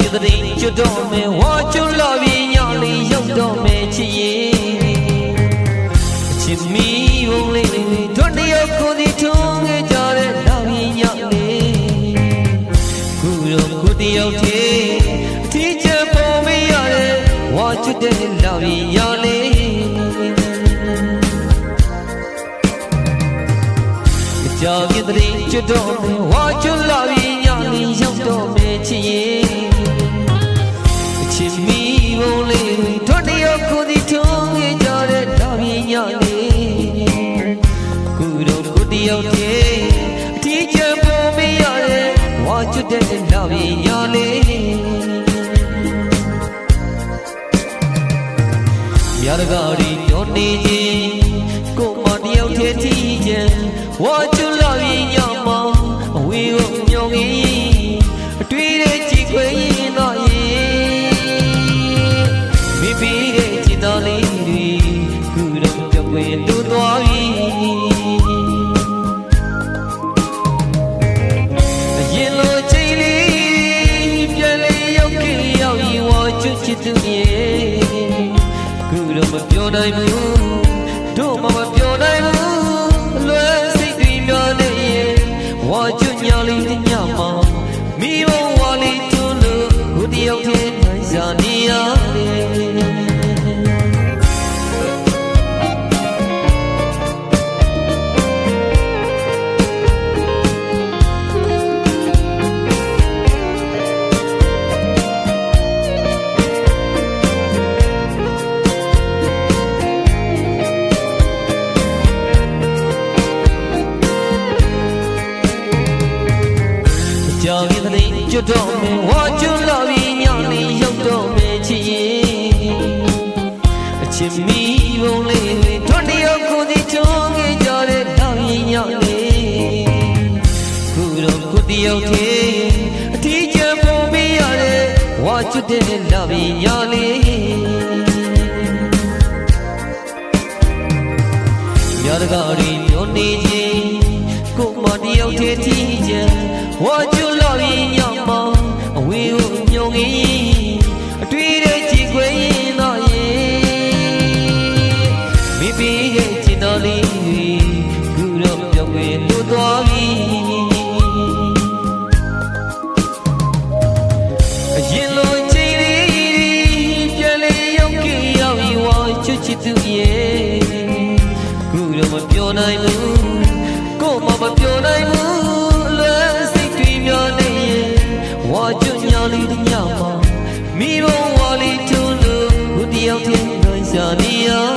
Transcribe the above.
ရင်တည်းကျွတ်တော့မယ်ဝါကျွတ်လာပြီးညလေးရောက်တော့မယ်ချစ်ရင်အချစ်မီဘုံလေးလေးတို့တယောက်ကိုဒီထုံးခဲ့ကြတဲ့လာပြီးညလေးခုတော့ခုတယောက်တည်းအထီးကျပေါ်မရတဲ့ဝါကျွတ်တဲ့လာပြီးညလေးကြောင်ပြတဲ့ကျွတ်တော့မယ်ဝါကျွတ်လာပြီးညလေးရောက်တော့မယ် ကိုတယောက်တည်းအထီးကျပေါ်မရတဲ့ဝါကျွတ်တဲ့လာပြီးညလေးရတကားရီညောနေခြင်းကိုမတယောက်တည်းထီးခြင်းဝါကျွလာပြီးညမအဝေးကိုမျောကြီးအ သူရဲ့ခုတော့မပြောနိုင်ဘူးတို့မှမပြောနိုင်ဘူး တဲ့ကျွတ်တော့မယ်ဝါကျွလာပြီးညလေးရောက်တော့မယ်ချစ်ရင်အချစ်မီဘုံလေးတွေထွန်းတယောက်ကိုဒီချုံးခဲ့ကြတဲ့တောင်ရင်ညလေးခုတော့ခုတယောက်တည်းအထီးကျန်ပုံပြရတဲ့ဝါကျွတ်တဲ့လာပြီးညလေးမြတ်တကားရီမျောနေခြင်းကိုမတယောက်တည်းထီးခြင်းဝါကျွလာပြီးညမအ ဝေးကိုညုံကြီးအတွေ့တဲ့ကြည်ခွေရင်တော့ရင်မိပြီးတဲ့ချစ်တော်လေးတွေခုတော့ပြောင်းဝင်လို့သွားပြီအရင်လိုချိန်လေးပြန်လေရောက်ကြရောက်ပြီးဝါချစ်ချစ်သူရဲ့ခုတော့မပြောနိုင်ဘူး လေးတညမှာမိဘဝလေးထုံးလို့ဘုတယောက်တည်းနိုင်စားနေရတယ်